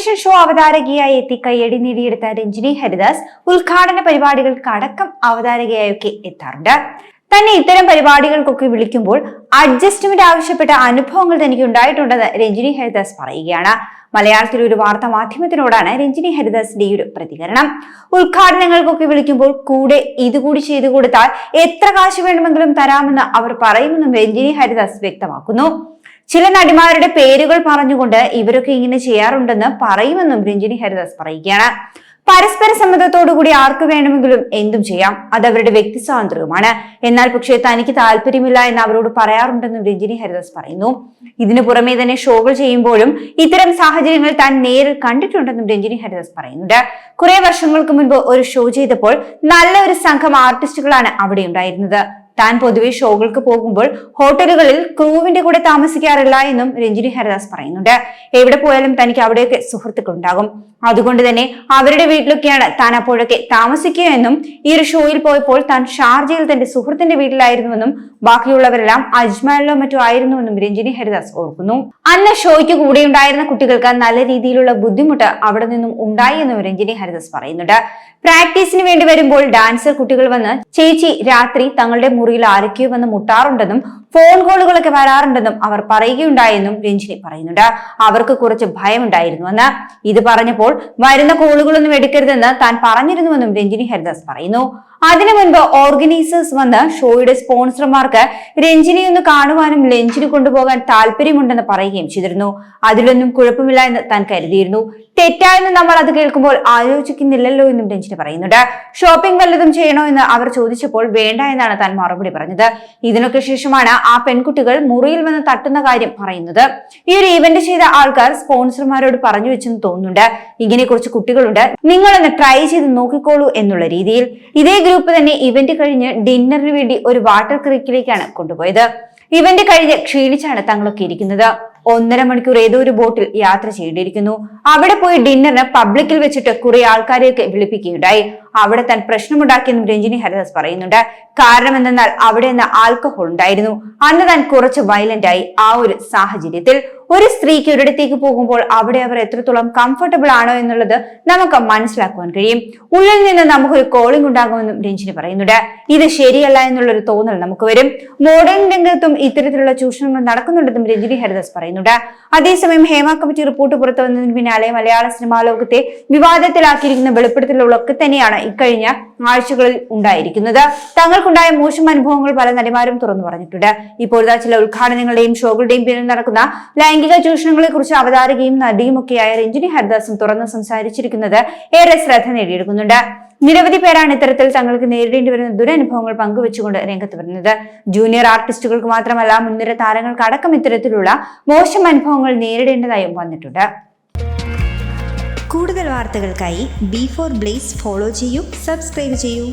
Television show അവതാരകയായി എത്തി കയ്യടി നേടിയെടുത്ത രഞ്ജിനി ഹരിദാസ് ഉദ്ഘാടന പരിപാടികൾക്ക് അടക്കം അവതാരകയായൊക്കെ എത്താറുണ്ട്. തന്നെ ഇത്തരം പരിപാടികൾക്കൊക്കെ വിളിക്കുമ്പോൾ അഡ്ജസ്റ്റ്മെന്റ് ആവശ്യപ്പെട്ട അനുഭവങ്ങൾ തനിക്ക് ഉണ്ടായിട്ടുണ്ടെന്ന് രഞ്ജിനി ഹരിദാസ് പറയുകയാണ്. മലയാളത്തിലെ ഒരു വാർത്താ മാധ്യമത്തിനോടാണ് രഞ്ജിനി ഹരിദാസിന്റെ ഒരു പ്രതികരണം. ഉദ്ഘാടനങ്ങൾക്കൊക്കെ വിളിക്കുമ്പോൾ കൂടെ ഇതുകൂടി ചെയ്തു കൊടുത്താൽ എത്ര കാശ് വേണമെങ്കിലും തരാമെന്ന് അവർ പറയുമെന്നും രഞ്ജിനി ഹരിദാസ് വ്യക്തമാക്കുന്നു. ചില നടിമാരുടെ പേരുകൾ പറഞ്ഞുകൊണ്ട് ഇവരൊക്കെ ഇങ്ങനെ ചെയ്യാറുണ്ടെന്ന് പറയുമെന്നും രഞ്ജിനി ഹരിദാസ് പറയുകയാണ്. പരസ്പര സമ്മതത്തോടുകൂടി ആർക്ക് വേണമെങ്കിലും എന്തും ചെയ്യാം. അത് അവരുടെ വ്യക്തി സ്വാതന്ത്ര്യവുമാണ്. എന്നാൽ പക്ഷേ തനിക്ക് താല്പര്യമില്ല എന്ന് അവരോട് പറയാറുണ്ടെന്നും രഞ്ജിനി ഹരിദാസ് പറയുന്നു. ഇതിനു പുറമെ തന്നെ ഷോകൾ ചെയ്യുമ്പോഴും ഇത്തരം സാഹചര്യങ്ങൾ താൻ നേരിൽ കണ്ടിട്ടുണ്ടെന്നും രഞ്ജിനി ഹരിദാസ് പറയുന്നുണ്ട്. കുറെ വർഷങ്ങൾക്ക് മുൻപ് ഒരു ഷോ ചെയ്തപ്പോൾ നല്ല ഒരു സംഘം ആർട്ടിസ്റ്റുകളാണ് അവിടെ ഉണ്ടായിരുന്നത്. താൻ പൊതുവെ ഷോകൾക്ക് പോകുമ്പോൾ ഹോട്ടലുകളിൽ ക്രൂവിന്റെ കൂടെ താമസിക്കാറില്ല എന്നും രഞ്ജിനി ഹരിദാസ് പറയുന്നുണ്ട്. എവിടെ പോയാലും തനിക്ക് അവിടെയൊക്കെ സുഹൃത്തുക്കൾ ഉണ്ടാകും അതുകൊണ്ട് തന്നെ അവരുടെ വീട്ടിലൊക്കെയാണ് താൻ അപ്പോഴൊക്കെ താമസിക്കുക എന്നും ഈ ഒരു ഷോയിൽ പോയപ്പോൾ താൻ ഷാർജയിൽ തന്റെ സുഹൃത്തിന്റെ വീട്ടിലായിരുന്നുവെന്നും ബാക്കിയുള്ളവരെല്ലാം അജ്മാലിലോ മറ്റോ ആയിരുന്നുവെന്നും രഞ്ജിനി ഹരിദാസ് ഓർക്കുന്നു. അന്ന് ഷോയ്ക്ക് കൂടെ ഉണ്ടായിരുന്ന കുട്ടികൾക്ക് നല്ല രീതിയിലുള്ള ബുദ്ധിമുട്ട് അവിടെ നിന്നും ഉണ്ടായി എന്നും രഞ്ജിനി ഹരിദാസ് പറയുന്നുണ്ട്. പ്രാക്ടീസിന് വേണ്ടി വരുമ്പോൾ ഡാൻസർ കുട്ടികൾ വന്ന് ചേച്ചി രാത്രി തങ്ങളുടെ മുറിയിൽ ആരൊക്കെയോ വന്ന് മുട്ടാറുണ്ടെന്നും ഫോൺ കോളുകളൊക്കെ വരാറുണ്ടെന്നും അവർ പറയുകയുണ്ടായെന്നും രഞ്ജിനി പറയുന്നുണ്ട്. അവർക്ക് കുറച്ച് ഭയമുണ്ടായിരുന്നുവെന്ന് ഇത് പറഞ്ഞപ്പോൾ വരുന്ന കോളുകളൊന്നും എടുക്കരുതെന്ന് താൻ പറഞ്ഞിരുന്നുവെന്നും രഞ്ജിനി ഹരിദാസ് പറയുന്നു. അതിനു മുൻപ് ഓർഗനൈസേഴ്സ് വന്ന് ഷോയുടെ സ്പോൺസർമാർക്ക് രഞ്ജിനി ഒന്ന് കാണുവാനും ലഞ്ചിന് കൊണ്ടുപോകാൻ താല്പര്യമുണ്ടെന്ന് പറയുകയും ചെയ്തിരുന്നു. അതിലൊന്നും കുഴപ്പമില്ല എന്ന് താൻ കരുതിയിരുന്നു. തെറ്റായെന്ന് നമ്മൾ അത് കേൾക്കുമ്പോൾ ആലോചിക്കുന്നില്ലല്ലോ എന്നും രഞ്ജിനി പറയുന്നുണ്ട്. ഷോപ്പിംഗ് വല്ലതും ചെയ്യണോ എന്ന് അവർ ചോദിച്ചപ്പോൾ വേണ്ട എന്നാണ് താൻ മറുപടി പറഞ്ഞത്. ഇതിനൊക്കെ ശേഷമാണ് ആ പെൺകുട്ടികൾ മുറിയിൽ വന്ന് തട്ടുന്ന കാര്യം പറയുന്നത്. ഈ ഒരു ഇവന്റ് ചെയ്ത ആൾക്കാർ സ്പോൺസർമാരോട് പറഞ്ഞു വെച്ചെന്ന് തോന്നുന്നുണ്ട്. ഇങ്ങനെ കുറച്ച് കുട്ടികളുണ്ട്. നിങ്ങളൊന്ന് ട്രൈ ചെയ്ത് നോക്കിക്കോളൂ എന്നുള്ള രീതിയിൽ. ഇതേ ഗ്രൂപ്പ് തന്നെ ഇവന്റ് കഴിഞ്ഞ് ഡിന്നറിന് വേണ്ടി ഒരു വാട്ടർ ക്രീക്കിലേക്കാണ് കൊണ്ടുപോയത്. ഇവന്റ് കഴിഞ്ഞ് ക്ഷീണിച്ചാണ് തങ്ങളൊക്കെ ഇരിക്കുന്നത്. ഒന്നര മണിക്കൂർ ഏതോ ഒരു ബോട്ടിൽ യാത്ര ചെയ്യേണ്ടിയിരിക്കുന്നു. അവിടെ പോയി ഡിന്നറിന് പബ്ലിക്കിൽ വെച്ചിട്ട് കുറെ ആൾക്കാരെയൊക്കെ വിളിപ്പിക്കുകയുണ്ടായി. അവിടെ താൻ പ്രശ്നമുണ്ടാക്കിയെന്നും രഞ്ജിനി ഹരിദാസ് പറയുന്നുണ്ട്. കാരണം എന്തെന്നാൽ അവിടെ നിന്ന് ആൽക്കഹോൾ ഉണ്ടായിരുന്നു. അന്ന് താൻ കുറച്ച് വയലന്റ് ആയി. ആ ഒരു സാഹചര്യത്തിൽ ഒരു സ്ത്രീക്ക് ഒരിടത്തേക്ക് പോകുമ്പോൾ അവിടെ അവർ എത്രത്തോളം കംഫർട്ടബിൾ ആണോ എന്നുള്ളത് നമുക്ക് മനസ്സിലാക്കുവാൻ കഴിയും. ഉള്ളിൽ നിന്ന് നമുക്കൊരു കോളിംഗ് ഉണ്ടാകുമെന്നും രഞ്ജിനി പറയുന്നുണ്ട്. ഇത് ശരിയല്ല എന്നുള്ളൊരു തോന്നൽ നമുക്ക് വരും. മോഡേൺ രംഗത്തും ഇത്തരത്തിലുള്ള ചൂഷണങ്ങൾ നടക്കുന്നുണ്ടെന്നും രഞ്ജിനി ഹരിദാസ് പറയുന്നുണ്ട്. അതേസമയം ഹേമ കമ്മിറ്റി റിപ്പോർട്ട് പുറത്തു വന്നതിന് പിന്നാലെ മലയാള സിനിമാ ലോകത്തെ വിവാദത്തിലാക്കിയിരിക്കുന്ന വെളിപ്പെടുത്തലുകളൊക്കെ തന്നെയാണ് ഇക്കഴിഞ്ഞ ആഴ്ചകളിൽ ഉണ്ടായിരിക്കുന്നത്. തങ്ങൾക്കുണ്ടായ മോശം അനുഭവങ്ങൾ പല നടിമാരും തുറന്നു പറഞ്ഞിട്ടുണ്ട്. ഇപ്പോഴത്തെ ചില ഉദ്ഘാടനങ്ങളുടെയും ഷോകളുടെയും പേരിൽ നടക്കുന്ന ലൈംഗിക ചൂഷണങ്ങളെ കുറിച്ച് അവതാരകയും നടിയും ഒക്കെയായ രഞ്ജിനി ഹരിദാസും തുറന്ന് സംസാരിച്ചിരിക്കുന്നത് ഏറെ ശ്രദ്ധ നേടിയെടുക്കുന്നുണ്ട്. നിരവധി പേരാണ് ഇത്തരത്തിൽ തങ്ങൾക്ക് നേരിടേണ്ടി വരുന്ന ദുരനുഭവങ്ങൾ പങ്കുവെച്ചുകൊണ്ട് രംഗത്ത് വരുന്നത്. ജൂനിയർ ആർട്ടിസ്റ്റുകൾക്ക് മാത്രമല്ല മുൻനിര താരങ്ങൾക്ക് അടക്കം ഇത്തരത്തിലുള്ള മോശം അനുഭവങ്ങൾ നേരിടേണ്ടതായും വന്നിട്ടുണ്ട്. കൂടുതൽ വാർത്തകൾക്കായി ബി ഫോർ ബ്ലേസ് ഫോളോ ചെയ്യൂ സബ്സ്ക്രൈബ് ചെയ്യൂ.